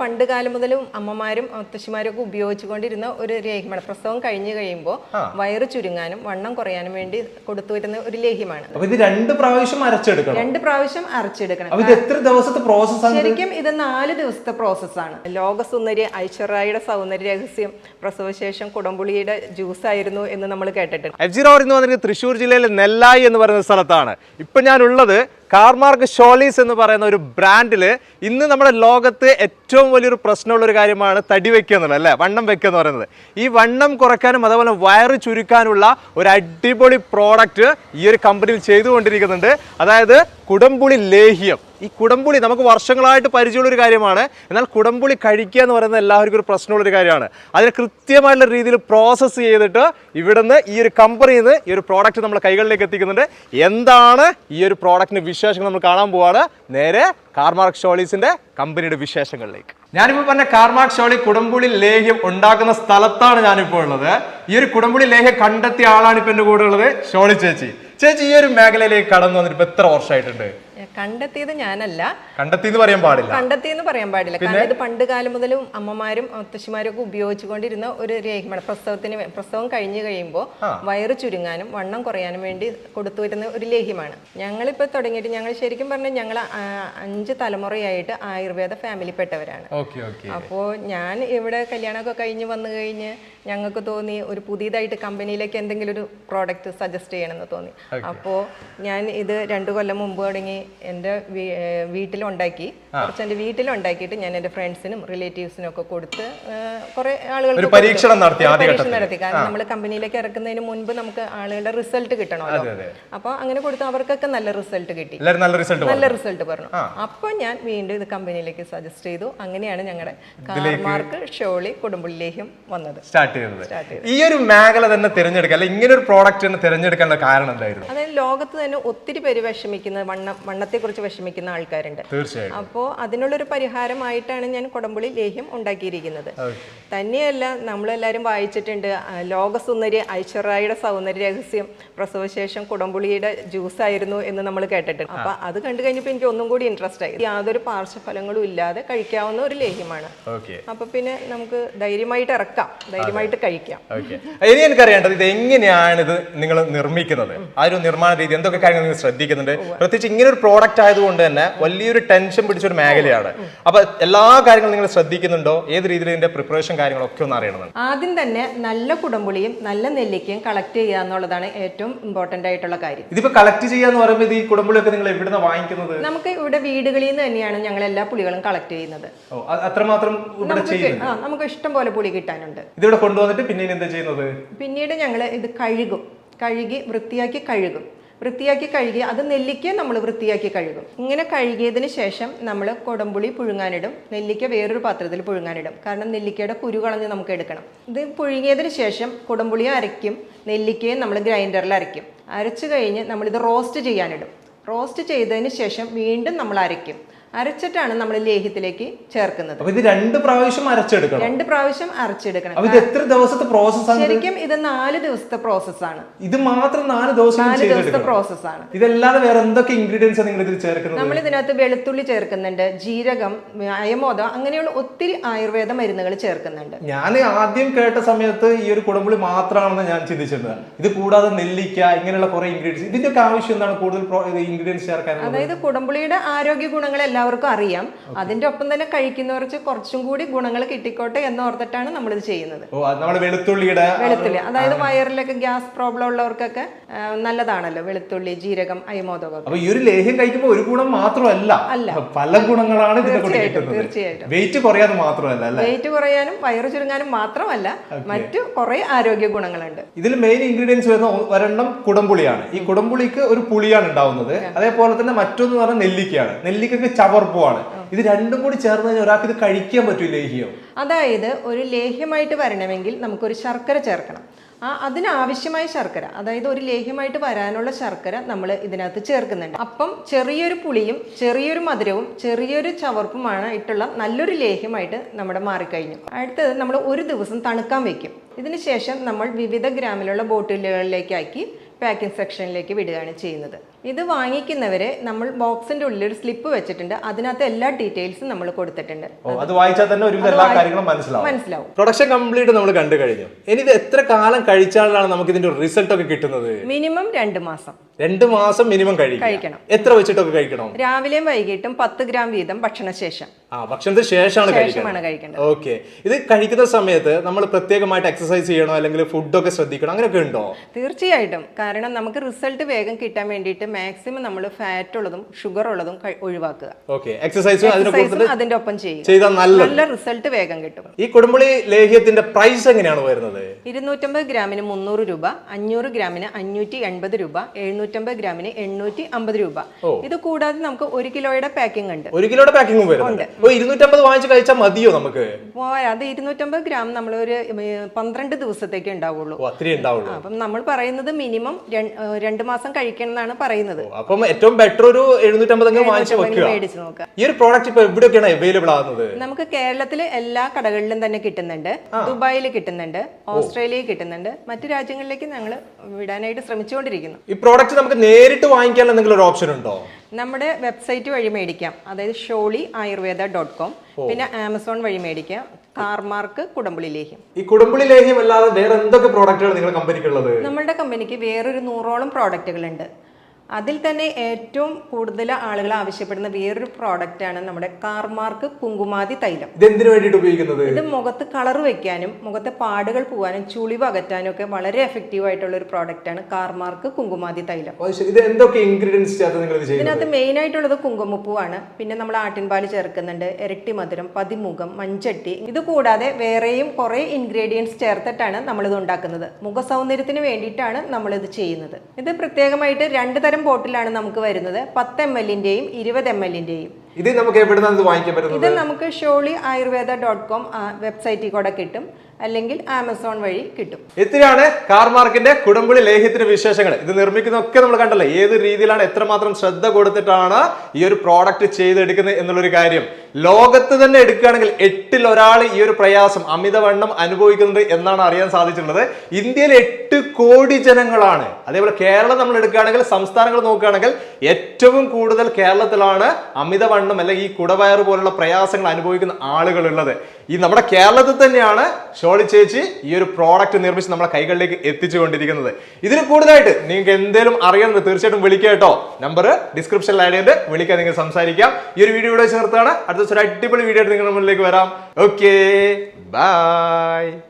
പണ്ട് കാലം മുതലും അമ്മമാരും മുത്തശ്ശിമാരും ഒക്കെ ഉപയോഗിച്ചുകൊണ്ടിരുന്ന ഒരു ലേഹ്യമാണ് പ്രസവം കഴിഞ്ഞു കഴിയുമ്പോൾ വയറ് ചുരുങ്ങാനും വണ്ണം കുറയാനും വേണ്ടി കൊടുത്തു വരുന്ന ഒരു ലേഹ്യമാണ് ഇത് രണ്ട് പ്രാവശ്യം അരച്ചെടുക്കണം. രണ്ട് പ്രാവശ്യം അരച്ചെടുക്കണം. ഇത് എത്ര ദിവസത്തെ പ്രോസസ് ശരിക്കും ഇത് നാല് ദിവസത്തെ പ്രോസസ്സാണ് ലോകസുന്ദരി ഐശ്വര്യയുടെ സൗന്ദര്യ രഹസ്യം പ്രസവശേഷം കുടംപുളിയുടെ ജ്യൂസ് ആയിരുന്നു എന്ന് നമ്മൾ കേട്ടിട്ടുണ്ട്. എഫ് എന്ന് പറഞ്ഞിട്ട് തൃശ്ശൂർ ജില്ലയിലെ നെല്ലായി എന്ന് പറയുന്ന സ്ഥലത്താണ്. ഇപ്പൊ ഞാനുള്ളത് കാർമാർക്ക് ഷോളീസ് എന്ന് പറയുന്ന ഒരു ബ്രാൻഡിൽ ഇന്ന് നമ്മുടെ ലോകത്ത് ഏറ്റവും വലിയൊരു പ്രശ്നമുള്ളൊരു കാര്യമാണ് തടി വെക്കുക എന്നുള്ളത് അല്ലേ? വണ്ണം വെക്കുക എന്ന് പറയുന്നത്. ഈ വണ്ണം കുറയ്ക്കാനും അതേപോലെ വയറ് ചുരുക്കാനുള്ള ഒരു അടിപൊളി പ്രോഡക്റ്റ് ഈ ഒരു കമ്പനിയിൽ ചെയ്തുകൊണ്ടിരിക്കുന്നുണ്ട്. അതായത് കുടംപുളി ലേഹ്യം. ഈ കുടംപുളി നമുക്ക് വർഷങ്ങളായിട്ട് പരിചയമുള്ള ഒരു കാര്യമാണ്. എന്നാൽ കുടംപുളി കഴിക്കുക എന്ന് പറയുന്നത് എല്ലാവർക്കും ഒരു പ്രശ്നമുള്ളൊരു കാര്യമാണ്. അതിനെ കൃത്യമായിട്ടുള്ള രീതിയിൽ പ്രോസസ്സ് ചെയ്തിട്ട് ഇവിടുന്ന് ഈ ഒരു കമ്പനിയിൽ നിന്ന് ഈ ഒരു പ്രോഡക്റ്റ് നമ്മൾ കൈകളിലേക്ക് എത്തിക്കുന്നുണ്ട്. എന്താണ് ഈ ഒരു പ്രോഡക്റ്റിന്റെ വിശേഷങ്ങൾ നമ്മൾ കാണാൻ പോവാണ്? നേരെ കാർമാർക്ക് ഷോളീസിന്റെ കമ്പനിയുടെ വിശേഷങ്ങളിലേക്ക്. ഞാനിപ്പോൾ പറഞ്ഞ കാർമാർക്ക് ഷോളി കുടംപുളി ലേഹ്യം ഉണ്ടാക്കുന്ന സ്ഥലത്താണ് ഞാനിപ്പോൾ ഉള്ളത്. ഈ ഒരു കുടംപുളി ലേഹ്യം കണ്ടെത്തിയ ആളാണ് ഇപ്പോൾ എന്റെ കൂടെ ഉള്ളത് ഷോളി ചേച്ചി. ചേച്ചി ഈ ഒരു മേഖലയിലേക്ക് കടന്നു വന്നിട്ട് ഇപ്പം എത്ര വർഷമായിട്ടുണ്ട്? കണ്ടെത്തിയത് ഞാനല്ല. കണ്ടെത്തി എന്ന് പറയാൻ പാടില്ല. കണ്ടെത്തിയെന്ന് പറയാൻ പാടില്ല. കാരണം ഇത് പണ്ട് കാലം മുതലും അമ്മമാരും മുത്തശ്ശിമാരും ഒക്കെ ഉപയോഗിച്ചുകൊണ്ടിരുന്ന ഒരു രേഖമാണ് പ്രസവത്തിന് പ്രസവം കഴിഞ്ഞു കഴിയുമ്പോൾ വയറ് ചുരുങ്ങാനും വണ്ണം കുറയാനും വേണ്ടി കൊടുത്തു വരുന്ന ഒരു ലേഹ്യമാണ്. ഞങ്ങളിപ്പോൾ തുടങ്ങിയിട്ട് ഞങ്ങൾ ശരിക്കും പറഞ്ഞാൽ ഞങ്ങൾ അഞ്ച് തലമുറയായിട്ട് ആയുർവേദ ഫാമിലിപ്പെട്ടവരാണ് അപ്പോൾ ഞാൻ ഇവിടെ കല്യാണമൊക്കെ കഴിഞ്ഞ് വന്നു കഴിഞ്ഞ് ഞങ്ങൾക്ക് തോന്നി ഒരു പുതിയതായിട്ട് കമ്പനിയിലേക്ക് എന്തെങ്കിലും ഒരു പ്രോഡക്റ്റ് സജസ്റ്റ് ചെയ്യണമെന്ന് തോന്നി. അപ്പോൾ ഞാൻ ഇത് രണ്ടു കൊല്ലം മുമ്പ് തുടങ്ങി എന്റെ വീട്ടിലുണ്ടാക്കി. കുറച്ച് എന്റെ വീട്ടിലുണ്ടാക്കിയിട്ട് ഞാൻ എന്റെ ഫ്രണ്ട്സിനും റിലേറ്റീവ്സിനും ഒക്കെ കൊടുത്ത് കുറെ ആളുകൾക്ക് പരീക്ഷണം നടത്തി കാരണം നമ്മൾ കമ്പനിയിലേക്ക് ഇറക്കുന്നതിന് മുൻപ് നമുക്ക് ആളുകളുടെ റിസൾട്ട് കിട്ടണമല്ലോ. അപ്പോൾ അങ്ങനെ കൊടുത്ത് അവർക്കൊക്കെ നല്ല റിസൾട്ട് കിട്ടി. നല്ല റിസൾട്ട് നല്ല റിസൾട്ട് പറഞ്ഞു. അപ്പോൾ ഞാൻ വീണ്ടും ഇത് കമ്പനിയിലേക്ക് സജസ്റ്റ് ചെയ്തു. അങ്ങനെയാണ് ഞങ്ങളുടെ കാർമാർക്ക് ഷോളി കുടുംബിലേക്കും വന്നത്. സ്റ്റാർട്ട് ചെയ്തത്. ഈ ഒരു മേഖല തന്നെ തിരഞ്ഞെടുക്കുക അല്ലെ ഇങ്ങനെ ഒരു പ്രോഡക്റ്റ് തന്നെ തിരഞ്ഞെടുക്കാനുള്ള കാരണം എന്തായിരുന്നു? അതായത് ലോകത്ത് തന്നെ ഒത്തിരി പേര് വിഷമിക്കുന്ന വണ്ണം വണ്ണത്തെക്കുറിച്ച് വിഷമിക്കുന്ന ആൾക്കാരുണ്ട്. തീർച്ചയായും അപ്പോൾ അതിനുള്ളൊരു പരിഹാരമായിട്ടാണ് ഞാൻ കൊടമ്പുളി ലേഹ്യം ഉണ്ടാക്കിയിരിക്കുന്നത്. തന്നെയല്ല നമ്മളെല്ലാരും വായിച്ചിട്ടുണ്ട് ലോകസുന്ദരി ഐശ്വര്യയുടെ സൗന്ദര്യ രഹസ്യം പ്രസവശേഷം കുടംപുളിയുടെ ജ്യൂസ് ആയിരുന്നു എന്ന് നമ്മൾ കേട്ടിട്ടുണ്ട്. അപ്പൊ അത് കണ്ടു കഴിഞ്ഞപ്പോൾ എനിക്ക് ഒന്നും കൂടി ഇൻട്രസ്റ്റ് ആയി. യാതൊരു പാർശ്വഫലങ്ങളും ഇല്ലാതെ കഴിക്കാവുന്ന ഒരു ലേഹ്യമാണ്. അപ്പൊ പിന്നെ നമുക്ക് ധൈര്യമായിട്ട് ഇറക്കാം. ധൈര്യമായിട്ട് കഴിക്കാം. ഇനി എനിക്കറിയേണ്ടത് ഇത് എങ്ങനെയാണ് ഇത് നിങ്ങൾ നിർമ്മിക്കുന്നത്? ആ ഒരു നിർമ്മാണ രീതി എന്തൊക്കെ കാര്യങ്ങൾ നിങ്ങൾ ശ്രദ്ധിക്കുന്നുണ്ട്? പ്രത്യേകിച്ച് ഇങ്ങനെ ഒരു പ്രോഡക്റ്റ് ആയതുകൊണ്ട് തന്നെ വലിയൊരു ടെൻഷൻ പിടിച്ച ഒരു മേഖലയാണ്. അപ്പൊ എല്ലാ കാര്യങ്ങളും നിങ്ങൾ ശ്രദ്ധിക്കുന്നുണ്ടോ? ഏത് രീതിയിൽ ഇതിന്റെ പ്രിപ്പറേഷൻ കാര്യങ്ങളൊക്കെ ഒന്ന് അറിയണം ആദ്യം തന്നെ നല്ല കുടംപുളിയും നല്ല നെല്ലിക്കയും കളക്ട് ചെയ്യുക എന്നുള്ളതാണ് ഏറ്റവും ഇമ്പോർട്ടന്റ് ആയിട്ടുള്ള കാര്യം. ഇതിപ്പോ കളക്ട് ചെയ്യുക ചെയ്യാന്ന് പറയുമ്പോൾ ഈ കുടമ്പുളിയൊക്കെ നിങ്ങൾ എവിടുന്ന് വാങ്ങിക്കുന്നത്? നമുക്ക് ഇവിടെ വീടുകളിൽ നിന്ന് തന്നെയാണ് ഞങ്ങൾ എല്ലാ പുളികളും കളക്ട് ചെയ്യുന്നത്. അത്രമാത്രം നമുക്ക് ഇഷ്ടം പോലെ പുളി കിട്ടാനുണ്ട്. ഇതിവിടെ കൊണ്ടുവന്നിട്ട് പിന്നീട് എന്താ ചെയ്യുന്നത്? പിന്നീട് ഞങ്ങൾ ഇത് കഴുകും. കഴുകി വൃത്തിയാക്കി കഴുകും. വൃത്തിയാക്കി കഴുകി അത് നെല്ലിക്ക നമ്മൾ വൃത്തിയാക്കി കഴുകും. ഇങ്ങനെ കഴുകിയതിന് ശേഷം നമ്മൾ കൊടമ്പുളി പുഴുങ്ങാനിടും. നെല്ലിക്ക വേറൊരു പാത്രത്തിൽ പുഴുങ്ങാനിടും. കാരണം നെല്ലിക്കയുടെ കുരു കളഞ്ഞ് നമുക്ക് എടുക്കണം. ഇത് പുഴുങ്ങിയതിന് ശേഷം കൊടമ്പുളിയും അരയ്ക്കും. നെല്ലിക്കയും നമ്മൾ ഗ്രൈൻഡറിൽ അരയ്ക്കും. അരച്ചു കഴിഞ്ഞ് നമ്മളിത് റോസ്റ്റ് ചെയ്യാനിടും. റോസ്റ്റ് ചെയ്തതിന് ശേഷം വീണ്ടും നമ്മൾ അരയ്ക്കും. അരച്ചിട്ടാണ് നമ്മൾ ലേഹ്യത്തിലേക്ക് ചേർക്കുന്നത്. ഇത് രണ്ട് പ്രാവശ്യം അരച്ചെടുക്കണം. രണ്ട് പ്രാവശ്യം അരച്ചെടുക്കണം. ഇത് എത്ര ദിവസത്തെ പ്രോസസ് ആണ് ശരിക്കും ഇത് നാല് ദിവസത്തെ പ്രോസസ് ആണ്. ഇത് മാത്രം നാല് ദിവസം നാല് ദിവസത്തെ പ്രോസസ് ആണ്. ഇതല്ലാതെ വേറെ എന്തൊക്കെ ഇൻഗ്രീഡിയൻസ് നിങ്ങൾ ഇതിൽ ചേർക്കുന്നത്? നമ്മൾ ഇതിനകത്ത് വെളുത്തുള്ളി ചേർക്കുന്നുണ്ട് ജീരകം അയമോദം അങ്ങനെയുള്ള ഒത്തിരി ആയുർവേദ മരുന്നുകൾ ചേർക്കുന്നുണ്ട്. ഞാൻ ആദ്യം കേട്ട സമയത്ത് ഈ ഒരു കുടമ്പുളി മാത്രമാണെന്ന് ഞാൻ ചിന്തിച്ചിരുന്നത്. ഇത് കൂടാതെ നെല്ലിക്ക ഇങ്ങനെയുള്ള കുറെ ഇൻഗ്രീഡിയൻസ് ഇതിന്റെ ഒക്കെ ആവശ്യം എന്താണ് കൂടുതൽ ഇൻഗ്രീഡിയൻസ് ചേർക്കാൻ അതായത് കുടമ്പുളിയുടെ ആരോഗ്യ ഗുണങ്ങൾ എല്ലാവർക്കും അറിയാം. അതിന്റെ ഒപ്പം തന്നെ കഴിക്കുന്നവർക്ക് കുറച്ചും കൂടി ഗുണങ്ങൾ കിട്ടിക്കോട്ടെ എന്നോർത്തിട്ടാണ് നമ്മളിത് ചെയ്യുന്നത്. ഓ ചെയ്യുന്നത് നമ്മൾ വെളുത്തുള്ളിയുടെ വെളുത്തുള്ളി. അതായത് വയറിലൊക്കെ ഗ്യാസ് പ്രോബ്ലം ഉള്ളവർക്കൊക്കെ നല്ലതാണല്ലോ വെളുത്തുള്ളി ജീരകം അയമോദകം അപ്പൊ ഈ ഒരു ലേഹ്യം കഴിക്കുമ്പോൾ ഒരു ഗുണം മാത്രമല്ല. അല്ല. പല ഗുണങ്ങളാണ് തീർച്ചയായിട്ടും, വെയിറ്റ് കുറയാനും മാത്രമല്ല വെയിറ്റ് കുറയാനും വയറ് ചുരുങ്ങാനും മാത്രമല്ല മറ്റു കുറെ ആരോഗ്യ ഗുണങ്ങളുണ്ട്. ഇതിൽ മെയിൻ ഇൻഗ്രീഡിയൻസ് വരുന്ന ഒരെണ്ണം കുടംപുളിയാണ്. ഈ കുടംപുളിക്ക് ഒരു പുളിയാണ് ഉണ്ടാവുന്നത്. അതേപോലെ തന്നെ മറ്റൊന്ന് പറഞ്ഞാൽ നെല്ലിക്കയാണ്. നെല്ലിക്കക്ക് ചവർപ്പുമാണ് ഇത് രണ്ടും കൂടി ചേർന്ന് കഴിഞ്ഞാൽ ഒരാൾക്ക് ഇത് കഴിക്കാൻ പറ്റും ലേഹ്യം. അതായത് ഒരു ലേഹ്യമായിട്ട് വരണമെങ്കിൽ നമുക്കൊരു ശർക്കര ചേർക്കണം. ആ അതിനാവശ്യമായ ശർക്കര അതായത് ഒരു ലേഹ്യമായിട്ട് വരാനുള്ള ശർക്കര നമ്മൾ ഇതിനകത്ത് ചേർക്കുന്നുണ്ട്. അപ്പം ചെറിയൊരു പുളിയും ചെറിയൊരു മധുരവും ചെറിയൊരു ചവർപ്പുമാണ് ഇട്ടുള്ള നല്ലൊരു ലേഹ്യമായിട്ട് നമ്മുടെ മാറിക്കഴിഞ്ഞു. അടുത്തത് നമ്മൾ ഒരു ദിവസം തണുക്കാൻ വെക്കും. ഇതിനുശേഷം നമ്മൾ വിവിധ ഗ്രാമിലുള്ള ബോട്ടിലുകളിലേക്കാക്കി പാക്കിംഗ് സെക്ഷനിലേക്ക് വിടുകയാണ് ചെയ്യുന്നത്. ഇത് വാങ്ങിക്കുന്നവർ നമ്മൾ ബോക്സിന്റെ ഉള്ളിൽ ഒരു സ്ലിപ്പ് വെച്ചിട്ടുണ്ട്. അതിനകത്ത് എല്ലാ ഡീറ്റെയിൽസും നമ്മൾ കൊടുത്തിട്ടുണ്ട്. ഓ അത് വായിച്ചാൽ തന്നെ ഒരുവിധം എല്ലാ കാര്യങ്ങളും മനസ്സിലാവും. മനസ്സിലാവും. പ്രൊഡക്ഷൻ കംപ്ലീറ്റ് നമ്മൾ കണ്ടു കഴിഞ്ഞു. ഇനി ഇത് എത്ര കാലം കഴിച്ചാലാണ് നമുക്ക് ഇതിന്റെ റിസൾട്ട് ഒക്കെ കിട്ടുന്നത്? മിനിമം രണ്ട് മാസം. രണ്ട് മാസം മിനിമം കഴിക്കണം കഴിക്കണം. എത്ര വെച്ചിട്ടൊക്കെ കഴിക്കണം? രാവിലെയും വൈകിട്ടും പത്ത് ഗ്രാം വീതം ഭക്ഷണശേഷം. ആ ഭക്ഷണത്തിന് ശേഷമാണ് കഴിക്കേണ്ടത്. ഓക്കെ. ഇത് കഴിക്കുന്ന സമയത്ത് നമ്മൾ പ്രത്യേകമായിട്ട് എക്സസൈസ് ചെയ്യണോ അല്ലെങ്കിൽ ഫുഡൊക്കെ ശ്രദ്ധിക്കണോ അങ്ങനെയൊക്കെ ഉണ്ടോ? തീർച്ചയായിട്ടും. കാരണം നമുക്ക് റിസൾട്ട് വേഗം കിട്ടാൻ വേണ്ടിയിട്ട് മാക്സിമം നമ്മൾ ഫാറ്റ് ഉള്ളതും ഷുഗർ ഉള്ളതും ഒഴിവാക്കുക. എക്സസൈസും അതിന്റെ ഒപ്പം ചെയ്യുക. നല്ല റിസൾട്ട് വേഗം കിട്ടും. ഈ കുടുംബളി ലേഹ്യത്തിന്റെ പ്രൈസ് എങ്ങനെയാണ് വരുന്നത്? ഇരുന്നൂറ്റമ്പത് ഗ്രാമിന് മുന്നൂറ് രൂപ അഞ്ഞൂറ് ഗ്രാമിന് അഞ്ഞൂറ്റി എൺപത് രൂപ എഴുന്നൂറ്റമ്പത് ഗ്രാമിന് എണ്ണൂറ്റി അമ്പത് രൂപ. ഇത് കൂടാതെ നമുക്ക് ഒരു കിലോയുടെ പാക്കിംഗ് ഉണ്ട്. ഒരു കിലോയുടെ പാക്കിംഗ് വരുന്നുണ്ട്. ഇരുന്നൂറ്റമ്പത് വാങ്ങിച്ച് കഴിച്ചാൽ മതിയോ നമുക്ക്? അത് ഇരുന്നൂറ്റമ്പത് ഗ്രാം നമ്മൾ ഒരു പന്ത്രണ്ട് ദിവസത്തേക്ക് ഉണ്ടാവുള്ളൂ. അത്രേ ഉണ്ടാവുള്ളൂ. അപ്പം നമ്മൾ പറയുന്നത് മിനിമം രണ്ട് മാസം കഴിക്കണം എന്നാണ് പറയുന്നത്. ഓ, അപ്പം ഏറ്റവും ബെറ്റർ ഒരു എഴുന്നൂറ്റമ്പത് വാങ്ങിച്ചു വെക്കുക. ഈ ഒരു പ്രോഡക്റ്റ് ഇപ്പൊ എവിടെയൊക്കെയാണ് അവൈലബിൾ ആകുന്നത്? നമുക്ക് കേരളത്തിൽ എല്ലാ കടകളിലും തന്നെ കിട്ടുന്നുണ്ട്. ദുബായിൽ കിട്ടുന്നുണ്ട്. ഓസ്ട്രേലിയയിൽ കിട്ടുന്നുണ്ട്. മറ്റു രാജ്യങ്ങളിലേക്ക് ഞങ്ങൾ വിടാനായിട്ട് ശ്രമിച്ചുകൊണ്ടിരിക്കുന്നു. ഈ പ്രോഡക്റ്റ് നമുക്ക് നേരിട്ട് വാങ്ങിക്കാൻ എന്തെങ്കിലും ഒരു ഓപ്ഷൻ ഉണ്ടോ? നമ്മുടെ വെബ്സൈറ്റ് വഴി മേടിക്കാം. അതായത് ഷോളി ആയുർവേദ ഡോട്ട് കോം. പിന്നെ ആമസോൺ വഴി മേടിക്കാം. കാർമാർക്ക് കുടംപുളി ലേഹ്യം. ഈ കുടംപുളി ലേഹ്യം അല്ലാതെ വേറെ എന്തൊക്കെ പ്രോഡക്റ്റുകൾ നിങ്ങളുടെ കമ്പനിക്കുള്ളത് നമ്മുടെ കമ്പനിക്ക് വേറൊരു നൂറോളം പ്രോഡക്റ്റുകളുണ്ട് അതിൽ തന്നെ ഏറ്റവും കൂടുതൽ ആളുകൾ ആവശ്യപ്പെടുന്ന വേറൊരു പ്രോഡക്റ്റ് ആണ് നമ്മുടെ കാർമാർക്ക് കുങ്കുമാതി തൈലം. ഇത് എന്തിനു വേണ്ടിയിട്ട് ഉപയോഗിക്കുന്നത്? ഇത് മുഖത്ത് കളർ വെക്കാനും മുഖത്തെ പാടുകൾ പോകാനും ചുളിവ് അകറ്റാനും ഒക്കെ വളരെ എഫക്റ്റീവ് ആയിട്ടുള്ള ഒരു പ്രോഡക്റ്റ് ആണ് കാർമാർക്ക് കുങ്കുമാതി തൈലം. ഇത് എന്തൊക്കെ ഇൻഗ്രീഡിയൻസ് ഇതിനകത്ത് മെയിൻ ആയിട്ടുള്ളത് കുങ്കുമപ്പൂവാണ്. പിന്നെ നമ്മൾ ആട്ടിൻപാൽ ചേർക്കുന്നുണ്ട് ഇരട്ടി മധുരം പതിമുഖം മഞ്ചട്ടി ഇത് കൂടാതെ വേറെയും കുറേ ഇൻഗ്രീഡിയൻസ് ചേർത്തിട്ടാണ് നമ്മളിത് ഉണ്ടാക്കുന്നത്. മുഖ സൗന്ദര്യത്തിന് വേണ്ടിയിട്ടാണ് നമ്മളിത് ചെയ്യുന്നത്. ഇത് പ്രത്യേകമായിട്ട് രണ്ട് തരം ബോട്ടിലാണ് നമുക്ക് വരുന്നത്. പത്ത് എം എല്ലിന്റെയും ഇരുപത് എം എല്ലിന്റെയും ഇത് നമുക്ക് എവിടുന്നാണ് വാങ്ങിക്കാൻ പറ്റുന്നത്? ഇത് നമുക്ക് ഷോളി ആയുർവേദ ഡോട്ട് കോം വെബ്സൈറ്റിൽ കൂടെ കിട്ടും. അല്ലെങ്കിൽ ആമസോൺ വഴി കിട്ടും. ഇത്രയാണ് കാർമാർക്കിന്റെ കുടംപുളി ലേഹ്യത്തിന്റെ വിശേഷങ്ങൾ? ഇത് നിർമ്മിക്കുന്നതൊക്കെ നമ്മൾ കണ്ടല്ലോ? ഏത് രീതിയിലാണ് എത്രമാത്രം ശ്രദ്ധ കൊടുത്തിട്ടാണ് ഈ ഒരു പ്രോഡക്റ്റ് ചെയ്തെടുക്കുന്നത് എന്നുള്ളൊരു കാര്യം. ലോകത്ത് തന്നെ എടുക്കുകയാണെങ്കിൽ എട്ടിൽ ഒരാൾ ഈ ഒരു പ്രയാസം അമിതവണ്ണം അനുഭവിക്കുന്നത് എന്നാണ് അറിയാൻ സാധിച്ചിട്ടുള്ളത്. ഇന്ത്യയിൽ എട്ട് കോടി ജനങ്ങളാണ്. അതേപോലെ കേരളം നമ്മൾ എടുക്കുകയാണെങ്കിൽ സംസ്ഥാനങ്ങൾ നോക്കുകയാണെങ്കിൽ ഏറ്റവും കൂടുതൽ കേരളത്തിലാണ് അമിതവണ്ണം അല്ലെങ്കിൽ ഈ കുടവയറ് പോലുള്ള പ്രയാസങ്ങൾ അനുഭവിക്കുന്ന ആളുകൾ ഉള്ളത് ഈ നമ്മുടെ കേരളത്തിൽ തന്നെയാണ് ഷോളി ചേച്ചി ഈ ഒരു പ്രോഡക്റ്റ് നിർമ്മിച്ച് നമ്മുടെ കൈകളിലേക്ക് എത്തിച്ചുകൊണ്ടിരിക്കുന്നത്. ഇതിന് കൂടുതലായിട്ട് നിങ്ങൾക്ക് എന്തെങ്കിലും അറിയണമെന്ന് തീർച്ചയായിട്ടും വിളിക്കുക കേട്ടോ. നമ്പർ ഡിസ്ക്രിപ്ഷനിൽ ആഡ് ചെയ്ത് വിളിക്കാൻ നിങ്ങൾ സംസാരിക്കാം. ഈ ഒരു വീഡിയോ ഇവിടെ ചേർത്താണ് അടുത്ത ഒരു അടിപൊളി വീഡിയോ ആയിട്ട് നിങ്ങളുടെ മുന്നിലേക്ക് വരാം. Okay bye